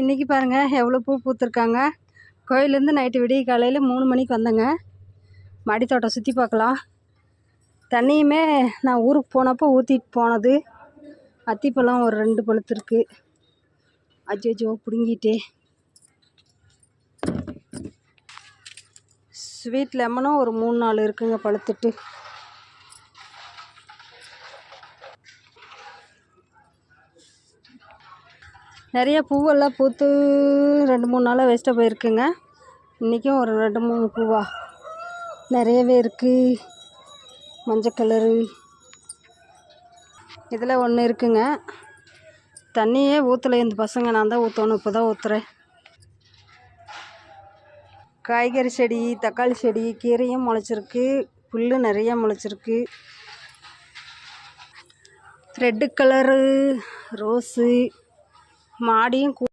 இன்றைக்கி பாருங்கள் எவ்வளோ பூ பூத்துருக்காங்க. கோயிலேருந்து நைட்டு விடிய காலையில் மூணு மணிக்கு வந்தேங்க. மாடித்தோட்டம் சுற்றி பார்க்கலாம். தண்ணியுமே நான் ஊருக்கு போனப்போ ஊற்றிட்டு போனது. அத்திப்பழம் ஒரு ரெண்டு பழுத்துருக்கு அஜோ பிடுங்கிட்டு. ஸ்வீட் லெமனும் ஒரு மூணு நாள் இருக்குங்க பழுத்துட்டு. நிறைய பூவெல்லாம் பூத்து ரெண்டு மூணு நாளாக வேஸ்ட்டாக போயிருக்குங்க. இன்றைக்கும் ஒரு ரெண்டு மூணு பூவா. நிறையவே இருக்குது மஞ்சள் கலரு. இதில் ஒன்று இருக்குங்க. தண்ணியே ஊற்றலை இந்த பசங்க நான் தான் ஊற்றணும் இப்போ தான் ஊற்றுறேன் காய்கறி செடி தக்காளி செடி கீரையும் முளைச்சிருக்கு. புல் நிறைய முளைச்சிருக்கு. ரெட்டு கலரு ரோஸு மாடியும் கூ